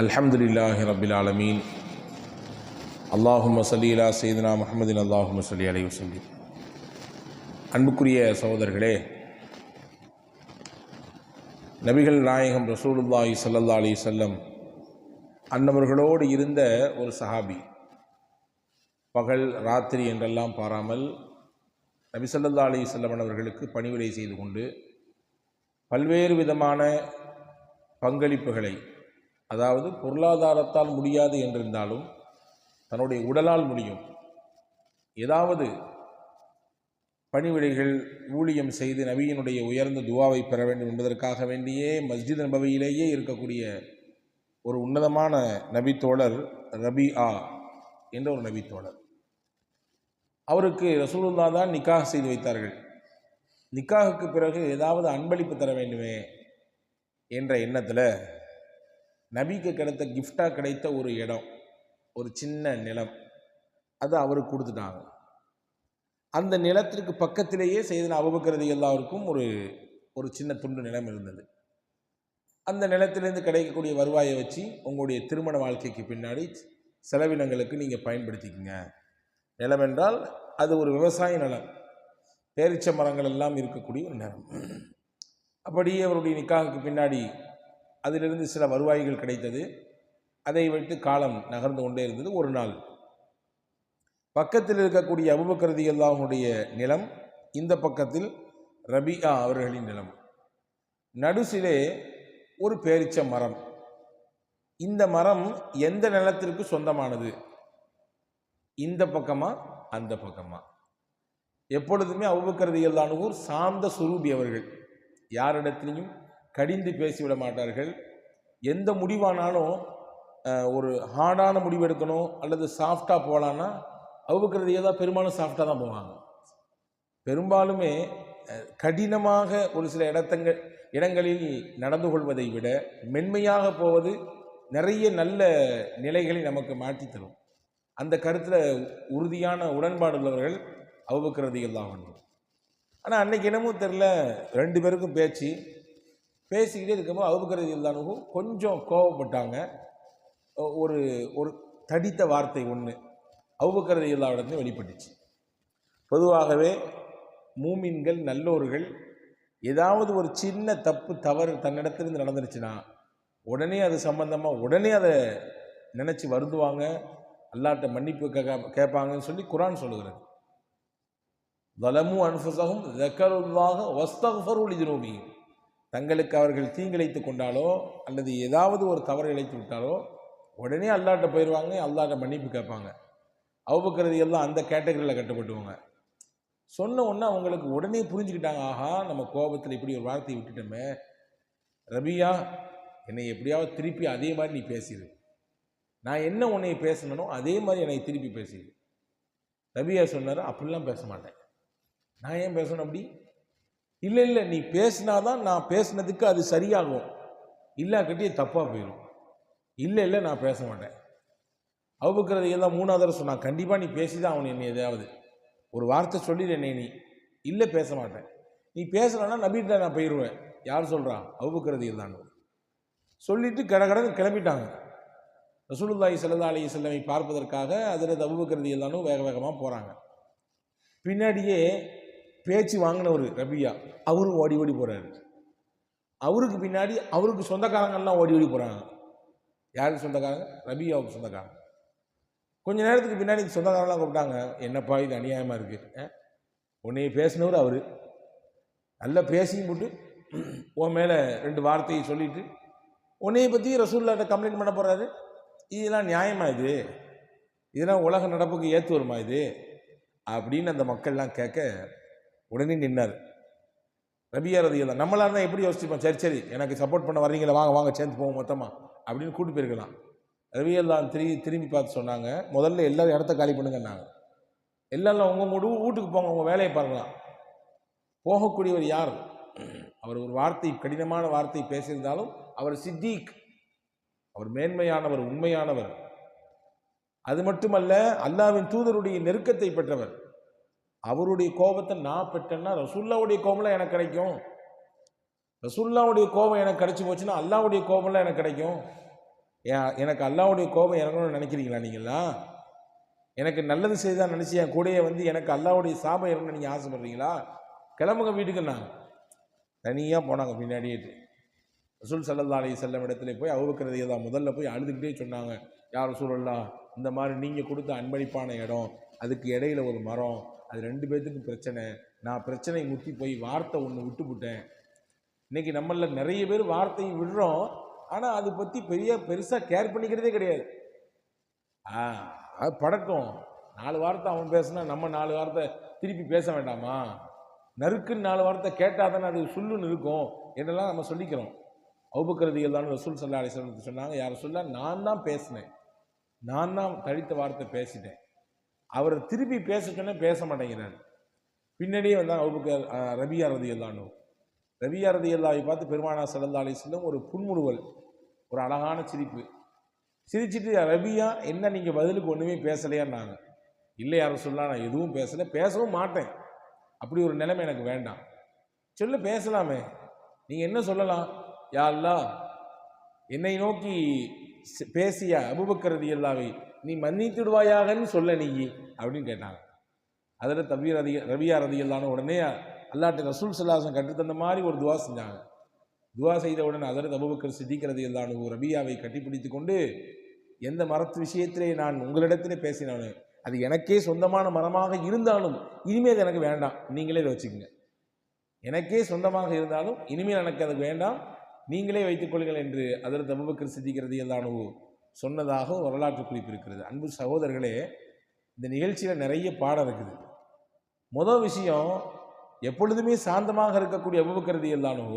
அல்ஹம்துலில்லாஹி ரபில் ஆலமீன். அல்லாஹும் சலீலா செய்தனா முகமதின் அல்லாஹும் சலி அலி வசல்லி அன்புக்குரிய சகோதரர்களே நபிகள் நாயகம் ரசூலுல்லாஹி சல்லல்லா அலி செல்லம் அன்னவர்களோடு இருந்த ஒரு சஹாபி பகல் ராத்திரி என்றெல்லாம் பாராமல் நபி சல்லா அலி செல்லமன் அவர்களுக்கு பணிவிடை செய்து கொண்டு பல்வேறு விதமான பங்களிப்புகளை அதாவது பொருளாதாரத்தால் முடியாது என்றிருந்தாலும் தன்னுடைய உடலால் முடியும். ஏதாவது பணிவிடைகள் ஊழியம் செய்து நபியினுடைய உயர்ந்த துவாவை பெற வேண்டும் என்பதற்காக வேண்டியே மஸ்ஜித் நபவியிலேயே இருக்கக்கூடிய ஒரு உன்னதமான நபித்தோழர் ரபி ஆ என்ற ஒரு நபித்தோழர். அவருக்கு ரசூலுல்லா தான் நிக்காக செய்து வைத்தார்கள். நிக்காகுக்கு பிறகு ஏதாவது அன்பளிப்பு தர வேண்டுமே என்ற எண்ணத்தில் நபிக்கு கிடைத்த கிஃப்டாக கிடைத்த ஒரு இடம் ஒரு சின்ன நிலம் அது அவருக்கு கொடுத்துட்டாங்க. அந்த நிலத்திற்கு பக்கத்திலேயே செய்தன அபுபக்கரதி எல்லாருக்கும் ஒரு ஒரு சின்ன துண்டு நிலம் இருந்தது. அந்த நிலத்திலேருந்து கிடைக்கக்கூடிய வருவாயை வச்சு உங்களுடைய திருமண வாழ்க்கைக்கு பின்னாடி செலவினங்களுக்கு நீங்கள் பயன்படுத்திக்கங்க. நிலம் என்றால் அது ஒரு விவசாய நிலம். பேரிச்ச மரங்கள் எல்லாம் இருக்கக்கூடிய ஒரு நிலம். அப்படியே அவருடைய நிக்காகுக்கு பின்னாடி அதிலிருந்து சில வருவாய்கள் கிடைத்தது. அதை வைத்து காலம் நகர்ந்து கொண்டே இருந்தது. ஒரு நாள். பக்கத்தில் இருக்கக்கூடிய அபுபக்கரதி அல்லாஹுடைய நிலம் இந்த பக்கத்தில் ரபியா அவர்களின் நிலம். நடுசிலே ஒரு பேரிச்ச மரம். இந்த மரம் எந்த நிலத்திற்கு சொந்தமானது? இந்த பக்கமா? அந்த பக்கமா? எப்பொழுதுமே அபுபக்கரதி அல்லானூர் சாந்த சுரூபி அவர்கள். யாரிடத்திலையும் கடிந்து பேசிவிட மாட்டார்கள். எந்த முடிவானாலும் ஒரு ஹார்டான முடிவு எடுக்கணும் அல்லது சாஃப்டாக போகலான்னா அவுக்கிறது ஏதாவது பெரும்பாலும் சாஃப்டாக தான் போவாங்க. பெரும்பாலுமே கடினமாக ஒரு சில இடத்தங்கள் இடங்களில் நடந்து கொள்வதை விட மென்மையாக போவது நிறைய நல்ல நிலைகளை நமக்கு மாற்றி தரும் அந்த கருத்தில் உறுதியான உடன்பாடு உள்ளவர்கள் அவுபக்ரதிகள் தான் வேண்டும் ஆனால் அன்னைக்கு என்னமோ தெரில ரெண்டு பேருக்கும் பேச்சு பேசிக்கிட்டே இருக்கும்போது அவுபக்கரதி இல்லானவும் கொஞ்சம் கோவப்பட்டாங்க. ஒரு ஒரு தடித்த வார்த்தை ஒன்று அவுபக்கரதி இல்லாவிடத்துல வெளிப்பட்டுச்சு. பொதுவாகவே மூமின்கள் நல்லோர்கள் ஏதாவது ஒரு சின்ன தப்பு தவறு தன்னிடத்திலிருந்து நடந்துருச்சுன்னா உடனே அது சம்பந்தமாக உடனே அதை நினச்சி வருந்துவாங்க. அல்லாட்ட மன்னிப்பு கேட்பாங்கன்னு சொல்லி குரான் சொல்லுகிறது. வலமு அன்ஃபுசகும் ஜக்கருல்லாக வஸ்தஃபருல் இதுனூபியும் தங்களுக்கு அவர்கள் தீங்கிழைத்து கொண்டாலோ அல்லது ஏதாவது ஒரு தவறு இழைத்து விட்டாலோ உடனே அல்லாட்ட போயிடுவாங்க அல்லாட்ட மன்னிப்பு கேட்பாங்க. அவுபக்கிறது எல்லாம் அந்த கேட்டகரியில் கட்டப்பட்டுவாங்க. சொன்ன உடனே அவங்களுக்கு உடனே புரிஞ்சுக்கிட்டாங்க ஆஹா நம்ம கோபத்தில் இப்படி ஒரு வார்த்தையை விட்டுட்டோமே. ரபியா என்னை எப்படியாவது திருப்பி அதே மாதிரி நீ பேசிடு நான் என்ன உன்னை பேசணுனோ அதே மாதிரி என்னை திருப்பி பேசிடு ரபியா சொன்னார் அப்படிலாம் பேச மாட்டேன். நான் ஏன் பேசணும் அப்படி? இல்லை இல்லை நீ பேசினாதான் நான் பேசினதுக்கு அது சரியாகும். இல்லாக்கட்டியே தப்பாக போயிடும் இல்லை இல்லை நான் பேச மாட்டேன். அவுபக்கிறது எல்லாம் மூணாவது தடவை சொன்னான் கண்டிப்பாக நீ பேசி தான் அவன் என்னை எதையாவது. ஒரு வார்த்தை சொல்லிடு என்னை நீ. இல்லை பேச மாட்டேன். நீ பேசலன்னா நம்பிட்டு நான் போயிடுவேன் யார் சொல்கிறா அவுபக்கிறது தான் சொல்லிட்டு கடகடன்னு கிளம்பிட்டாங்க. ரசூலுல்லாஹி ஸல்லல்லாஹு அலைஹி செல்லமை பார்ப்பதற்காக அதில் அபுபக்கரதி எல்லாரும் வேக வேகமாக போகிறாங்க பின்னாடியே பேச்சு வாங்கினவர் ரபியா. அவரும் ஓடி ஓடி போகிறாரு அவருக்கு பின்னாடி அவருக்கு சொந்தக்காரங்கெல்லாம் ஓடி ஓடி போகிறாங்க யாருக்கு சொந்தக்காரங்க? ரபியாவுக்கு சொந்தக்காரங்க. கொஞ்ச நேரத்துக்கு பின்னாடி இந்த சொந்தக்காரங்களாம் கூப்பிட்டாங்க. என்னப்பா இது அநியாயமாக இருக்குது உன்னைய பேசினவர் அவர். நல்லா பேசியும் போட்டு உன் மேலே ரெண்டு வார்த்தையை சொல்லிட்டு உன்னைய பற்றி ரசூல்லாட்ட கம்ப்ளைண்ட் பண்ண போகிறாரு இதெல்லாம் நியாயமா இது? இதெல்லாம் உலக நடப்புக்கு ஏற்று வருமா இது? அப்படின்னு அந்த மக்கள்லாம் கேட்க உடனே நின்னார். நபியார் அது இல்லை நம்மளாக இருந்தால் எப்படி யோசிச்சுப்போம்? சரி சரி எனக்கு சப்போர்ட் பண்ண வர்றீங்களா வாங்க வாங்க சேர்ந்து போவோம் மொத்தமாக அப்படின்னு கூட்டி போயிருக்கலாம். ரவியெல்லாம் திரும்பி திரும்பி பார்த்து சொன்னாங்க முதல்ல எல்லாரும் இடத்த காலி பண்ணுங்கன்னாங்க. எல்லாரும் உங்கள் முடு வீட்டுக்கு போங்க உங்கள் வேலையை பாருங்களாம். போகக்கூடியவர் யார்? அவர் ஒரு வார்த்தை கடினமான வார்த்தை பேசியிருந்தாலும் அவர் சித்திக். அவர் மேன்மையானவர் உண்மையானவர். அது மட்டுமல்ல அல்லாவின் தூதருடைய நெருக்கத்தை பெற்றவர். அவருடைய கோபத்தை நான் பெற்றேன்னா ரசுல்லாவுடைய கோபம்லாம் எனக்கு கிடைக்கும். ரசுல்லாவுடைய கோபம் எனக்கு கிடைச்சி போச்சுன்னா அல்லாவுடைய கோபம்லாம் எனக்கு கிடைக்கும். எனக்கு அல்லாவுடைய கோபம் இறங்கணும்னு நினைக்கிறீங்களா நீங்களா எனக்கு நல்லது செய்தா நினச்சி என் கூடயே வந்து எனக்கு அல்லாவுடைய சாபம் இறங்கணும்னு நீங்கள் ஆசைப்படுறீங்களா? கிளம்புங்க வீட்டுக்கு நான் தனியாக போனாங்க பின்னாடியே. ரசூல் சல்லல்லா அலி செல்லம் இடத்துல போய் அவுக்கிறதையே தான் முதல்ல போய் அழுதுகிட்டே சொன்னாங்க யார் சூழல்லா இந்த மாதிரி நீங்கள் கொடுத்த அன்பளிப்பான இடம் அதுக்கு இடையில ஒரு மரம் அது ரெண்டு பேர்த்துக்கும் பிரச்சனை. நான் பிரச்சனை முத்தி போய் வார்த்தை ஒன்று விட்டுப்புட்டேன் இன்னைக்கு நம்மளில் நிறைய பேர் வார்த்தையை விடுறோம். ஆனால் அதை பற்றி பெரிய பெருசாக கேர் பண்ணிக்கிறதே கிடையாது. ஆ அது படட்டும் நாலு வார்த்தை அவன் பேசுனா நம்ம நாலு வார்த்தை திருப்பி பேச வேண்டாமா? நறுக்குன்னு நாலு வார்த்தை கேட்டால் தானே அது சுல்லுன்னு இருக்கும். என்றெல்லாம் நம்ம சொல்லிக்கிறோம். அவுபக்கிறதிகள் தான் ரசூல் சல்லா அலிஸ்லாம் சொன்னாங்க. யாரை சொல்ல நான் தான் பேசினேன். நான் தான் கழித்த வார்த்தை பேசிட்டேன். அவர் திருப்பி பேச பேச மாட்டேங்கிறார். பின்னாடியே வந்தாங்க அவுபக்கர் ரபியா ரதி எல்லானு ரபியா ரதி அல்லாவை பார்த்து பெருமானா சல்லா அலிஸ்லம் ஒரு புன்முறுவல் ஒரு அழகான சிரிப்பு. சிரிச்சிட்டு ரபியா என்ன நீங்கள் பதிலுக்கு ஒன்றுமே பேசலையான்னாங்க. இல்லை யாரும் சொல்லலாம் நான் எதுவும் பேசலை பேசவும் மாட்டேன். அப்படி ஒரு நிலைமை எனக்கு வேண்டாம். சொல்ல பேசலாமே. நீங்கள் என்ன சொல்லலாம்? யாரெல்லாம் என்னை நோக்கி பேசிய அபுபக்கரதி அல்லாவை நீ மன்னித்துடுவாயாகன்னு சொல்ல நீ அப்படின்னு கேட்டாங்க. அதில் தபீர் அதிக ரவியா ரதி அல்லான உடனே அல்லாட்டு ரசூல் சல்லாசன் கற்றுத்தந்த மாதிரி ஒரு துவா செஞ்சாங்க. துவா செய்த உடனே அதற்கு அபுபக்கர் சித்திக்கிறது ஒரு ரபியாவை கட்டிப்பிடித்து கொண்டு எந்த மரத்து விஷயத்திலே நான் உங்களிடத்திலே பேசினானு அது எனக்கே சொந்தமான மரமாக இருந்தாலும் இனிமேல் அது எனக்கு வேண்டாம். நீங்களே இதை வச்சுக்கோங்க. எனக்கே சொந்தமாக இருந்தாலும் இனிமேல் எனக்கு அது வேண்டாம். நீங்களே வைத்துக் என்று அதில் தபுபக்கர் சித்திக்கிறது எல்லானு சொன்னதாக வரலாற்று குறிப்பு இருக்கிறது. அன்பு சகோதரர்களே இந்த நிகழ்ச்சியில் நிறைய பாடம் இருக்குது. முதல் விஷயம் எப்பொழுதுமே சாந்தமாக இருக்கக்கூடிய அபுபக்கரதி எல்லானோ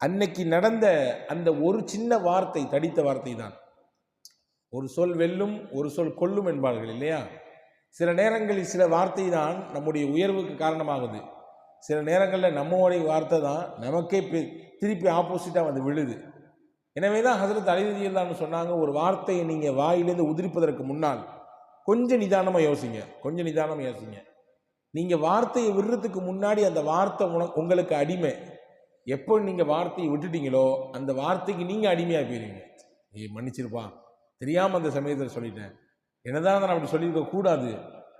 அன்னைக்கு நடந்த அந்த ஒரு சின்ன வார்த்தை தடித்த வார்த்தை தான். ஒரு சொல் வெல்லும் ஒரு சொல் கொல்லும் என்பார்கள் இல்லையா? சில நேரங்களில் சில வார்த்தை தான் நம்முடைய உயர்வுக்கு காரணமாகுது. சில நேரங்களில் நம்மளுடைய வார்த்தை தான் நமக்கே திருப்பி ஆப்போசிட்டாக வந்து விழுது. எனவே தான் ஹசரத் அலிதியல்லான்னு சொன்னாங்க ஒரு வார்த்தையை நீங்கள் வாயிலேருந்து உதிரிப்பதற்கு முன்னால் கொஞ்சம் நிதானமாக யோசிங்க கொஞ்சம் நிதானமாக யோசிங்க. நீங்கள் வார்த்தையை விடுறதுக்கு முன்னாடி அந்த வார்த்தை உன உங்களுக்கு அடிமை. எப்போ நீங்கள் வார்த்தையை விட்டுட்டீங்களோ அந்த வார்த்தைக்கு நீங்கள் அடிமையாக போயிருவீங்க. ஏய் மன்னிச்சிருப்பான் தெரியாமல் அந்த சமயத்தில் சொல்லிட்டேன். என்னதான் நான் அப்படி சொல்லியிருக்க கூடாது.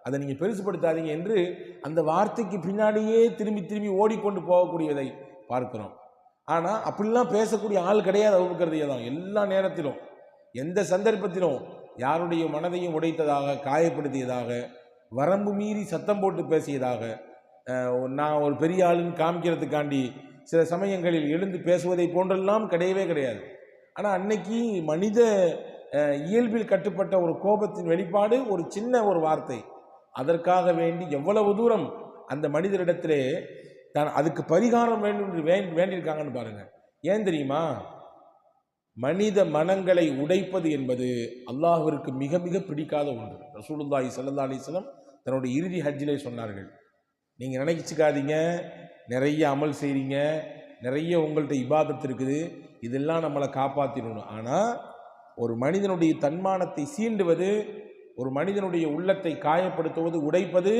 அதை நீங்கள் பெருசுப்படுத்தாதீங்க என்று அந்த வார்த்தைக்கு பின்னாடியே திரும்பி திரும்பி ஓடிக்கொண்டு போகக்கூடியதை பார்க்கிறோம். ஆனால் அப்படிலாம் பேசக்கூடிய ஆள் கிடையாது அவுக்கிறதையே தான் எல்லா நேரத்திலும் எந்த சந்தர்ப்பத்திலும் யாருடைய மனதையும் உடைத்ததாக காயப்படுத்தியதாக வரம்பு மீறி சத்தம் போட்டு பேசியதாக நான் ஒரு பெரிய ஆளுன்னு காமிக்கிறதுக்காண்டி சில சமயங்களில் எழுந்து பேசுவதை போன்றெல்லாம் கிடையவே கிடையாது. ஆனால் அன்னைக்கு மனித இயல்பில் கட்டுப்பட்ட ஒரு கோபத்தின் வெளிப்பாடு ஒரு சின்ன ஒரு வார்த்தை. அதற்காக வேண்டி எவ்வளவு தூரம் அந்த மனிதரிடத்திலே தான் அதுக்கு பரிகாரம் வேண்டும் என்று வேண்டியிருக்காங்கன்னு பாருங்க. ஏன் தெரியுமா? மனித மனங்களை உடைப்பது என்பது அல்லாஹிற்கு மிக மிக பிடிக்காத ஒன்று. ரசூலுல்லாஹி சல்லா அலிஸ்லம் தன்னுடைய இறுதி ஹஜ்ஜிலே சொன்னார்கள். நீங்கள் நினைச்சிக்காதீங்க. நிறைய அமல் செய்கிறீங்க நிறைய உங்கள்கிட்ட இபாதத்து இருக்குது. இதெல்லாம் நம்மளை காப்பாற்றிடணும் ஆனால் ஒரு மனிதனுடைய தன்மானத்தை சீண்டுவது ஒரு மனிதனுடைய உள்ளத்தை காயப்படுத்துவது உடைப்பது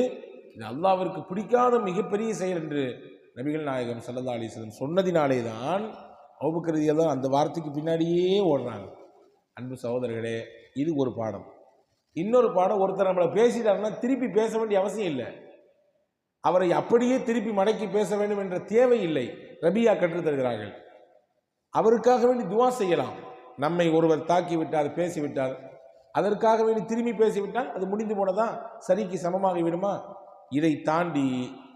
இது அல்லாவிற்கு பிடிக்காத மிகப்பெரிய செயல் என்று நபிகள் நாயகம் சல்லா அலைஹி சொன்னதினாலே தான் அவுபக்கரதியாக தான் அந்த வார்த்தைக்கு பின்னாடியே ஓடுறாங்க. அன்பு சகோதரர்களே இது ஒரு பாடம். இன்னொரு பாடம் ஒருத்தர் நம்மளை பேசிட்டாருன்னா திருப்பி பேச வேண்டிய அவசியம் இல்லை. அவரை அப்படியே திருப்பி மடக்கி பேச வேண்டும் என்ற தேவை இல்லை. ரபியா கற்றுத்தருகிறார்கள் அவருக்காக வேண்டி துவா செய்யலாம். நம்மை ஒருவர் தாக்கிவிட்டார் பேசிவிட்டார் அதற்காக வேண்டி திரும்பி பேசிவிட்டால் அது முடிந்து போனதான் சரிக்கு சமமாகி விடுமா? இதை தாண்டி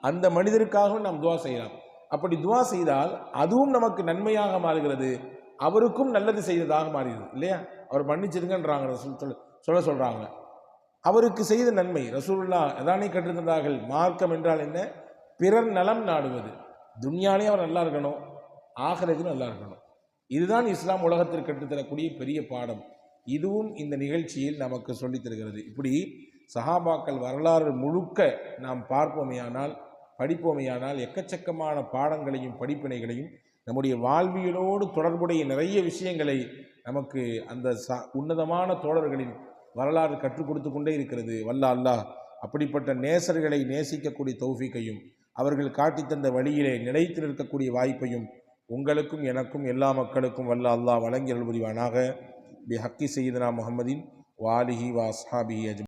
அந்த மனிதருக்காகவும் நாம் துவா செய்யலாம். அப்படி துவா செய்தால் அதுவும் நமக்கு நன்மையாக மாறுகிறது. அவருக்கும் நல்லது செய்ததாக மாறுகிறது இல்லையா? அவர் மன்னிச்சிருங்கன்றாங்க ரசூல் சொல்ல சொல்ல சொல்கிறாங்க அவருக்கு செய்த நன்மை ரசூல்லா அதானே கற்றிருந்தார்கள் மார்க்கம் என்றால் என்ன? பிறர் நலம் நாடுவது. துன்யாலே அவர் நல்லா இருக்கணும் ஆகிறதுக்கு நல்லா இருக்கணும். இதுதான் இஸ்லாம் உலகத்திற்கு கற்றுத்தரக்கூடிய பெரிய பாடம். இதுவும் இந்த நிகழ்ச்சியில் நமக்கு சொல்லித்தருகிறது இப்படி சஹாபாக்கள் வரலாறு முழுக்க நாம் பார்ப்போமையானால் படிப்போமையானால் எக்கச்சக்கமான பாடங்களையும் படிப்பினைகளையும் நம்முடைய வாழ்வியலோடு தொடர்புடைய நிறைய விஷயங்களை நமக்கு அந்த ச உன்னதமான தோழர்களின் வரலாறு கற்றுக் கொடுத்து கொண்டே இருக்கிறது. வல்ல அல்லாஹ் அப்படிப்பட்ட நேசர்களை நேசிக்கக்கூடிய தௌஃபிக்கையும் அவர்கள் காட்டித்தந்த வழியிலே நிலைத்து நிற்கக்கூடிய வாய்ப்பையும் உங்களுக்கும் எனக்கும் எல்லா மக்களுக்கும் வல்ல அல்லாஹ் வழங்கி அருள் புரிவானாக பி ஹக்கி சையீதனா முகமதின் வாலிஹி வாஸ்ஹாபிஹி அஜ்